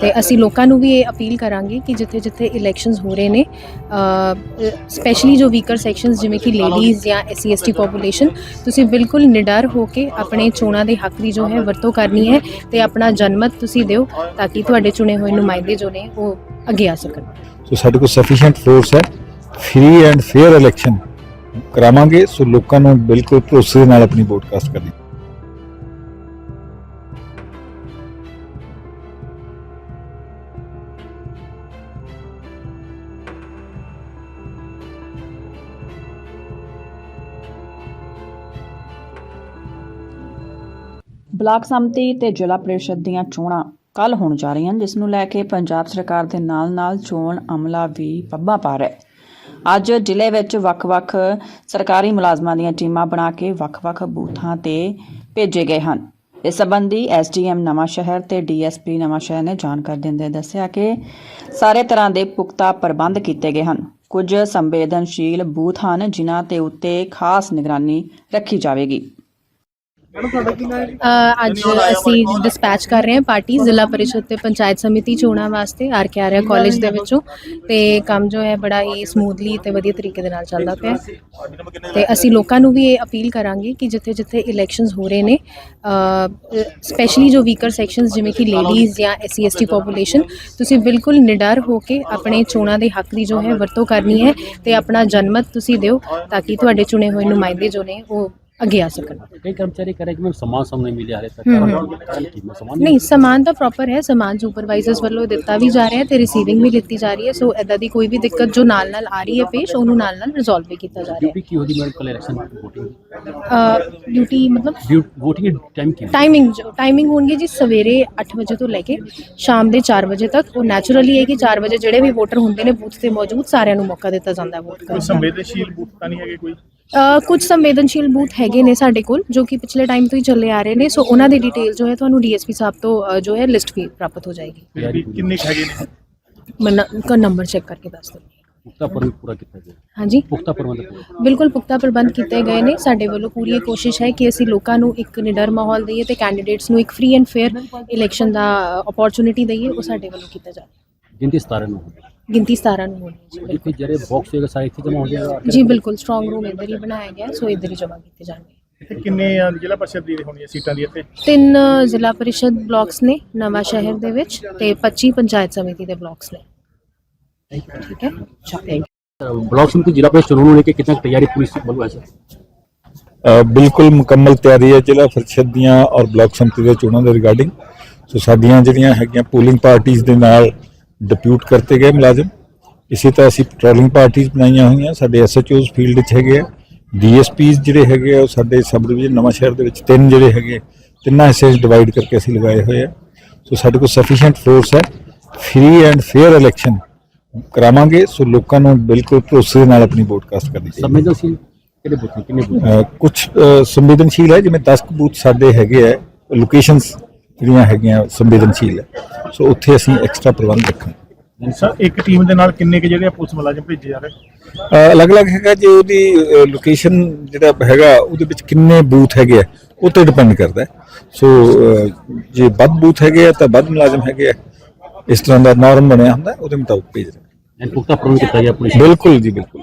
ਤੇ ਅਸੀਂ ਲੋਕਾਂ ਨੂੰ ਵੀ ਇਹ ਅਪੀਲ ਕਰਾਂਗੇ ਕਿ ਜਿੱਥੇ ਜਿੱਥੇ ਇਲੈਕਸ਼ਨਸ ਹੋ ਰਹੇ ਨੇ ਸਪੈਸ਼ਲੀ ਜੋ ਵੀਕਰ ਸੈਕਸ਼ਨਸ ਜਿਵੇਂ ਕਿ ਲੇਡੀਜ਼ ਜਾਂ ਐਸਸੀ ਐਸਟੀ ਪੋਪੂਲੇਸ਼ਨ ਤੁਸੀਂ ਬਿਲਕੁਲ ਨਿਡਰ ਹੋ ਕੇ ਆਪਣੇ ਚੋਣਾਂ ਦੇ ਹੱਕ ਦੀ ਜੋ ਹੈ ਵਰਤੋਂ ਕਰਨੀ ਹੈ ਤੇ ਆਪਣਾ ਜਨਮਤ ਤੁਸੀਂ ਦਿਓ ਤਾਂ ਕਿ ਤੁਹਾਡੇ ਚੁਣੇ ਹੋਏ ਨੁਮਾਇੰਦੇ ਜੋ ਨੇ ਉਹ ਅੱਗੇ ਆ ਸਕਣ। ਸੋ ਸਾਡੇ ਕੋਲ ਸਫੀਸ਼ੀਐਂਟ ਫੋਰਸ ਹੈ ਫ੍ਰੀ ਐਂਡ ਫੇਅਰ ਇਲੈਕਸ਼ਨ ਕਰਾਵਾਂਗੇ ਸੋ ਲੋਕਾਂ ਨੂੰ ਬਿਲਕੁਲ ਭਰੋਸੇ ਦੇ ਨਾਲ ਆਪਣੀ ਵੋਟ ਕਾਸਟ ਕਰਨੀ ਬਲਾਕ ਸੰਮਤੀ ਤੇ ਜ਼ਿਲ੍ਹਾ ਪ੍ਰੀਸ਼ਦ ਦੀਆਂ ਚੋਣਾਂ ਕੱਲ ਹੋਣ ਜਾ ਰਹੀਆਂ ਹਨ ਜਿਸ ਨੂੰ ਲੈ ਕੇ ਪੰਜਾਬ ਸਰਕਾਰ ਦੇ ਨਾਲ-ਨਾਲ ਚੋਣ ਅਮਲਾ ਵੀ ਪੱਬਾਂ ਪਾ ਰਿਹਾ ਹੈ। ਅੱਜ ਜ਼ਿਲ੍ਹੇ ਵਿੱਚ ਵੱਖ-ਵੱਖ ਸਰਕਾਰੀ ਮੁਲਾਜ਼ਮਾਂ ਦੀਆਂ ਟੀਮਾਂ ਬਣਾ ਕੇ ਵੱਖ-ਵੱਖ ਬੂਥਾਂ ਤੇ ਭੇਜੇ ਗਏ ਹਨ। ਇਸ ਸੰਬੰਧੀ ਐਸਡੀਐਮ ਨਵਾਂ ਸ਼ਹਿਰ ਤੇ ਡੀਐਸਪੀ ਨਵਾਂ ਸ਼ਹਿਰ ਨੇ ਜਾਣਕਾਰੀ ਦਿੰਦੇ ਦੱਸਿਆ ਕਿ ਸਾਰੇ ਤਰ੍ਹਾਂ ਦੇ ਪੁਖਤਾ ਪ੍ਰਬੰਧ ਕੀਤੇ ਗਏ ਹਨ। ਕੁਝ ਸੰਵੇਦਨਸ਼ੀਲ ਬੂਥ ਹਨ, ਜਿਨ੍ਹਾਂ ਤੇ ਉੱਤੇ ਖਾਸ ਨਿਗਰਾਨੀ ਰੱਖੀ ਜਾਵੇਗੀ। ਅੱਜ ਅਸੀਂ ਡਿਸਪੈਚ ਕਰ ਰਹੇ ਹਾਂ ਪਾਰਟੀ ਜ਼ਿਲ੍ਹਾ ਪਰਿਸ਼ਦ ਤੇ ਪੰਚਾਇਤ ਸਮਿਤੀ ਚੋਣਾਂ ਵਾਸਤੇ ਆਰ ਕੇ ਆਰਿਆ ਕਾਲਜ ਦੇ ਵਿੱਚੋਂ। ਤੇ ਕੰਮ ਜੋ ਹੈ ਬੜਾ ਹੀ ਸਮੂਥਲੀ ਤੇ ਵਧੀਆ ਤਰੀਕੇ ਦੇ ਨਾਲ ਚੱਲਦਾ ਪਿਆ। ਤੇ ਅਸੀਂ ਲੋਕਾਂ ਨੂੰ ਵੀ ਇਹ ਅਪੀਲ ਕਰਾਂਗੇ ਕਿ ਜਿੱਥੇ ਜਿੱਥੇ ਇਲੈਕਸ਼ਨਸ ਹੋ ਰਹੇ ਨੇ ਸਪੈਸ਼ਲੀ ਜੋ ਵੀਕਰ ਸੈਕਸ਼ਨਸ ਜਿਵੇਂ ਕਿ ਲੇਡੀਜ਼ ਜਾਂ ਐਸਸੀ ਐਸਟੀ ਪੋਪੂਲੇਸ਼ਨ ਤੁਸੀਂ ਬਿਲਕੁਲ ਨਿਡਰ ਹੋ ਕੇ ਆਪਣੇ ਚੋਣਾਂ ਦੇ ਹੱਕ ਦੀ ਜੋ ਹੈ ਵਰਤੋਂ ਕਰਨੀ ਹੈ ਤੇ ਆਪਣਾ ਜਨਮਤ ਤੁਸੀਂ ਦਿਓ ਤਾਂ ਕਿ ਤੁਹਾਡੇ ਚੁਣੇ ਹੋਏ ਨੁਮਾਇੰਦੇ ਜੋ ਨੇ ਉਹ ਅੱਗੇ ਆ ਸਕਣ। ਕਈ ਕਰਮਚਾਰੀ ਕਹ ਕਿ ਮੈਨੂੰ ਸਮਾਨ ਸਮ ਨਹੀਂ ਮਿਲਿਆ ਹਲੇ ਤੱਕ। ਨਹੀਂ ਸਮਾਨ ਤਾਂ ਪ੍ਰੋਪਰ ਹੈ। ਸਮਾਨ ਸੁਪਰਵਾਈਜ਼ਰਸ ਵੱਲੋਂ ਦਿੱਤਾ ਵੀ ਜਾ ਰਿਹਾ ਤੇ ਰਿਸੀਵਿੰਗ ਵੀ ਦਿੱਤੀ ਜਾ ਰਹੀ ਹੈ। ਸੋ ਐਦਾਂ ਦੀ ਕੋਈ ਵੀ ਦਿੱਕਤ ਜੋ ਨਾਲ ਨਾਲ ਆ ਰਹੀ ਹੈ ਪੇਸ਼ ਉਹਨੂੰ ਨਾਲ ਨਾਲ ਰਿਜ਼ੋਲਵ ਵੀ ਕੀਤਾ ਜਾ ਰਿਹਾ ਕੀ ਹੋਦੀ ਮੈਡਮ ਕੋਲ ਵੋਟਿੰਗ ਡਿਊਟੀ ਮਤਲਬ ਵੋਟਿੰਗ ਟਾਈਮ ਕੀ? ਟਾਈਮਿੰਗ ਟਾਈਮਿੰਗ ਹੋਣਗੇ ਜੀ ਸਵੇਰੇ 8 ਵਜੇ ਤੋਂ ਲੈ ਕੇ ਸ਼ਾਮ ਦੇ 4 ਵਜੇ ਤੱਕ। ਉਹ ਨੈਚੁਰਲੀ ਹੈ ਕਿ 4 ਵਜੇ ਜਿਹੜੇ ਵੀ ਵੋਟਰ ਹੁੰਦੇ ਨੇ ਬੂਥ ਤੇ ਮੌਜੂਦ ਸਾਰਿਆਂ ਨੂੰ ਮੌਕਾ ਦਿੱਤਾ ਜਾਂਦਾ ਵੋਟ ਕਰਨ ਦਾ। ਸੰਵੇਦਨਸ਼ੀਲ ਬੂਥ ਨਹੀਂ ਹੈਗੇ ਕੋਈ? ਕੁਝ ਸੰਵੇਦਨਸ਼ੀਲ ਬੂਥ ਹੈਗੇ ਨੇ ਸਾਡੇ ਕੋਲ ਜੋ ਕਿ ਪਿਛਲੇ ਟਾਈਮ ਤੋਂ ਹੀ ਚੱਲੇ ਆ ਰਹੇ ਨੇ ਸੋ ਉਹਨਾਂ ਦੀ ਡਿਟੇਲ ਜੋ ਹੈ ਤੁਹਾਨੂੰ ਡੀਐਸਪੀ ਸਾਹਿਬ ਤੋਂ ਜੋ ਹੈ ਲਿਸਟ ਵੀ ਪ੍ਰਾਪਤ ਹੋ ਜਾਏਗੀ। ਕਿੰਨੇ ਹੈਗੇ ਮੈਂ ਨ- ਨੰਬਰ ਚੈੱਕ ਕਰਕੇ ਦੱਸ ਦਿੰਦੀ ਪੁਖਤਾ ਪ੍ਰਬੰਧ ਪੂਰਾ ਕੀਤਾ ਗਿਆ। ਹਾਂਜੀ। ਪੁਖਤਾ ਪ੍ਰਬੰਧ ਪੂਰਾ ਬਿਲਕੁਲ ਪੁਖਤਾ ਪ੍ਰਬੰਧ ਕੀਤੇ ਗਏ ਨੇ। ਸਾਡੇ ਵੱਲੋਂ ਪੂਰੀ ਕੋਸ਼ਿਸ਼ ਹੈ ਕਿ ਅਸੀਂ ਲੋਕਾਂ ਨੂੰ ਇੱਕ ਨਿਡਰ ਮਾਹੌਲ ਦਈਏ ਤੇ ਕੈਂਡੀਡੇਟਸ ਨੂੰ ਇੱਕ ਫ੍ਰੀ ਐਂਡ ਫੇਅਰ ਇਲੈਕਸ਼ਨ ਦਾ ਅਪੋਰਚੁਨਿਟੀ ਦਈਏ ਉਹ ਸਾਡੇ ਵੱਲੋਂ ਕੀਤਾ ਜਾਵੇ। ਜਿੰਦੀ 17 ਨੂੰ ਗਿਣਤੀ 17 ਨੂੰ ਹੋਣੀ ਹੈ ਜੀ ਬਿਲਕੁਲ। जितने जरे बॉक्स होगा सारे इतने जमा हो जाएगा ਜੀ ਬਿਲਕੁਲ ਸਟਰੋਂਗ ਰੂਮ ਇੱਧਰ ਹੀ ਬਣਾਇਆ ਗਿਆ ਸੋ ਇੱਧਰ ਹੀ ਜਮ੍ਹਾਂ ਕੀਤੇ ਜਾਣਗੇ ਤੇ ਕਿੰਨੇ ਆ ਜ਼ਿਲ੍ਹਾ ਪਰਿਸ਼ਦ ਦੀ ਹੋਣੀਆਂ ਸੀਟਾਂ ਦੀ ਇੱਥੇ ਤਿੰਨ ਜ਼ਿਲ੍ਹਾ ਪਰਿਸ਼ਦ ਬਲਾਕਸ ਨੇ ਨਵਾਂ ਸ਼ਹਿਰ ਦੇ ਵਿੱਚ ਤੇ 25 ਪੰਚਾਇਤ ਸਮਿਤੀ ਦੇ ਬਲਾਕਸ ਨੇ ਠੀਕ ਹੈ ਥੈਂਕ ब्लॉक समिति जिला परिषद चुनाव लेके कितना तैयारी पूरी बल है सर ਅ, ਬਿਲਕੁਲ ਮੁਕੰਮਲ ਤਿਆਰੀ ਹੈ ਜ਼ਿਲ੍ਹਾ ਪਰਿਸ਼ਦ ਦੀਆਂ ਔਰ ਬਲਾਕ ਸੰਮਤੀ ਦੇ ਚੋਣਾਂ ਦੇ ਰਿਗਾਰਡਿੰਗ ਸੋ ਸਾਡੀਆਂ ਜਿਹੜੀਆਂ ਹੈਗੀਆਂ ਪੋਲਿੰਗ ਪਾਰਟੀਆਂ ਦੇ ਨਾਲ ਡਿਪਿਊਟ ਕਰਤੇ ਗਏ ਮੁਲਾਜ਼ਮ ਇਸੇ ਤਰ੍ਹਾਂ ਅਸੀਂ ਪੈਟਰੋਲਿੰਗ ਪਾਰਟੀਆਂ ਬਣਾਈਆਂ ਹੋਈਆਂ ਸਾਡੇ ਐਸਐਚਓਸ ਫੀਲਡ 'ਚ ਹੈਗੇ ਆ ਡੀਐਸਪੀਸ ਜਿਹੜੇ ਹੈਗੇ ਆ ਉਹ ਸਾਡੇ ਸਬ ਡਿਵੀਜ਼ਨ ਨਵਾਂ ਸ਼ਹਿਰ ਦੇ ਵਿੱਚ ਤਿੰਨ ਜਿਹੜੇ ਹੈਗੇ ਤਿੰਨਾਂ ਹਿੱਸੇ 'ਚ ਡਿਵਾਈਡ ਕਰਕੇ ਅਸੀਂ ਲਗਾਏ ਹੋਏ ਆ ਸੋ ਸਾਡੇ ਕੋਲ ਸਫੀਸ਼ੀਐਂਟ ਫੋਰਸ ਹੈ ਫ੍ਰੀ ਐਂਡ ਫੇਅਰ ਇਲੈਕਸ਼ਨ ਕਰਾਵਾਂਗੇ ਸੋ ਲੋਕਾਂ ਨੂੰ ਬਿਲਕੁਲ ਭਰੋਸੇ ਨਾਲ ਆਪਣੀ ਵੋਟ ਕਾਸਟ ਕਰਨੀ ਚਾਹੀਦੀ ਸਮਝਦਾ ਸੀ ਕਿਹੜੇ ਬੂਥ ਕਿੰਨੇ ਬੂਥ ਕੁਝ ਸੰਵੇਦਨਸ਼ੀਲ ਹੈ ਜਿਵੇਂ 10 ਬੂਥ ਸਾਡੇ ਹੈਗੇ ਆ ਲੋਕੇਸ਼ਨਸ ਜਿਹੜੀਆਂ ਹੈਗੀਆਂ ਸੰਵੇਦਨਸ਼ੀਲ ਸੋ ਉੱਥੇ ਅਸੀਂ ਐਕਸਟਰਾ ਪ੍ਰਬੰਧ ਰੱਖਾਂ ਸਰ ਇੱਕ ਟੀਮ ਦੇ ਨਾਲ ਕਿੰਨੇ ਕੁ ਜਿਹੜੇ ਪੁਲਿਸ ਮੁਲਾਜ਼ਮ ਭੇਜੇ ਜਾ ਰਹੇ? ਅਲੱਗ-ਅਲੱਗ ਹੈਗਾ ਜੇ ਉਹਦੀ ਲੋਕੇਸ਼ਨ ਜਿਹੜਾ ਹੈਗਾ ਉਹਦੇ ਵਿੱਚ ਕਿੰਨੇ ਬੂਥ ਹੈਗੇ ਆ ਉਹ ਤੇ ਡਿਪੈਂਡ ਕਰਦਾ ਸੋ ਜੇ ਵੱਧ ਬੂਥ ਹੈਗੇ ਆ ਤਾਂ ਵੱਧ ਮੁਲਾਜ਼ਮ ਹੈਗੇ ਆ। ਇਸ ਤਰ੍ਹਾਂ ਦਾ ਨਾਰਮ ਬਣਿਆ ਹੁੰਦਾ ਉਹਦੇ ਮੁਤਾਬਕ ਭੇਜ ਰਹੇ ਹਾਂ। ਪੁਖਤਾ ਪ੍ਰਬੰਧ ਕੀਤਾ ਗਿਆ ਪੁਲਿਸ ਬਿਲਕੁਲ ਜੀ ਬਿਲਕੁਲ।